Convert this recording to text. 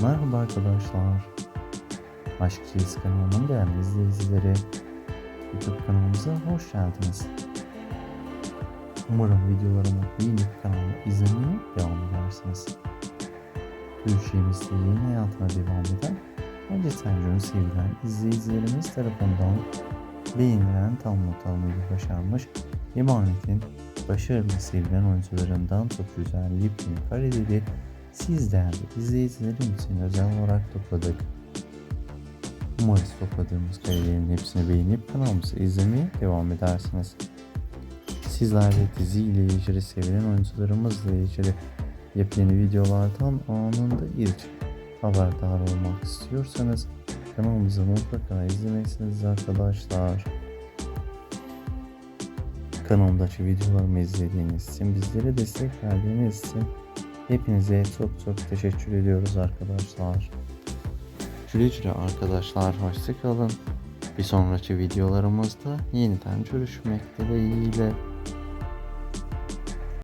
Merhaba arkadaşlar. Aşk Çeyiz kanalının değerli izleyicileri. YouTube kanalımıza hoş geldiniz. Umarım videolarımı beğenip kanalımı izlemeye devam edersiniz. Gülşehimizde yeni hayatına devam eden Hacı Tencer'ın sevilen izleyicilerimiz tarafından beğenilen tam not almayı başarmış Emanet'in başarılı sevilen oyuncularından çok güzel yepyeni kareleri siz değerli izleyicilerim özel olarak topladık. Umarız topladığımız karelerin hepsini beğenip kanalımızı izlemeye devam edersiniz. Sizler de dizi ile ilgili sevilen oyuncularımızla ilgili yepyeni videolardan anında ilk haberdar olmak istiyorsanız kanalımızı mutlaka izlemelisiniz arkadaşlar. Kanalımdaki videolarımı izlediğiniz için, bizlere destek verdiğiniz için hepinize çok çok teşekkür ediyoruz arkadaşlar. Güle güle arkadaşlar, hoşçakalın. Bir sonraki videolarımızda yeniden görüşmek dileğiyle.